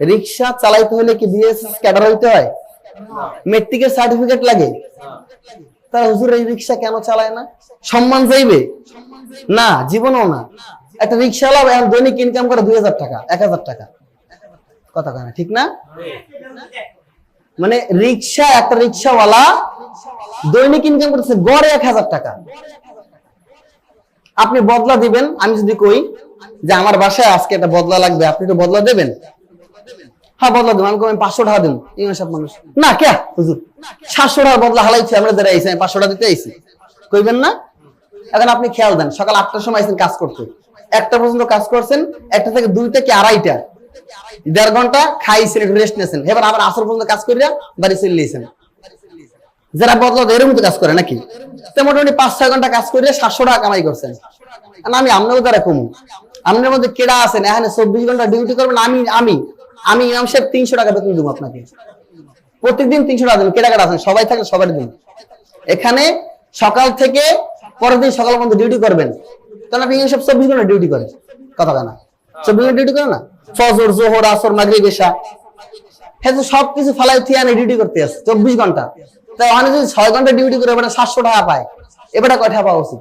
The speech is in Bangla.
রিক্সা চালাইতে হলে কি বিএসএস ক্যাডার হইতে হয়? মেট্রিকের সার্টিফিকেট লাগে। তারা হুজুর, এই রিক্সা কেন চালায় না? সম্মান চাইবে? না, জীবনও না। একটা রিক্সাওয়ালা এখন দৈনিক ইনকাম করে দুই হাজার টাকা, এক হাজার টাকা। কথা কয় না, ঠিক না? মানে রিক্সা, একটা রিক্সাওয়ালা দৈনিক ইনকাম করতেছে গড়ে এক হাজার টাকা। আপনি বদলা দিবেন, আমি যদি কই যে আমার বাসায় আজকে একটা বদলা লাগবে, আপনি তো বদলা দেবেন? হ্যাঁ বদলা দেবেন আমি পাঁচশো টাকা দেবো ইমাম মানুষ না, কে? হুজুর, সাতশো টাকা বদলা হালাইছি, আমরা যারা আইসি আমি পাঁচশো টাকা দিতে আইসি কইবেন না? এখন আপনি খেয়াল দেন, সকাল আটটার সময় আইসেন কাজ করতে। একটা পর্যন্ত কাজ করছেন, একটা থেকে দুইটা কি আড়াইটা? দেড় ঘণ্টা খাইছেন, একটু রেস্ট নিয়েছেন। এবার আবার আসর পর্যন্ত কাজ করিয়া বাড়ি চলে গেছেন যারা বদলা এরকম তো কাজ করে নাকি? তো মোটামুটি পাঁচ, ছয় ঘণ্টা কাজ করে সাতশো টাকা কামাই করছেন। আমি আপনারও দ্বারা কমু আপনার মধ্যে কেডা আছেন? এখানে চব্বিশ ঘণ্টা ডিউটি করবেন, আমি আমি। আমি ইমাম সাহেব তিনশো টাকা বেতন দেবো আপনাকে। প্রত্যেকদিন তিনশো টাকা দেবেন। কেডা কেডা আছেন? সবাই থাকলে সবার দিন এখানে সকাল থেকে পরের দিন সকাল পর্যন্ত ডিউটি করবেন। কারণ আপনি ইমাম সাহেব চব্বিশ ঘণ্টা ডিউটি করেন। কথা কেনা চব্বিশ ঘণ্টা ডিউটি করে না? ফজর, জোহর, আসর, মাগরিব, এশা। হ্যাঁ সবকিছু ফালাই থিয়ানে ডিউটি করতে আছে চব্বিশ ঘণ্টা। তাই ওখানে যদি ছয় ঘণ্টা ডিউটি করে, এবার সাতশো টাকা পায়। এবারে কয় টাকা পাওয়া উচিত?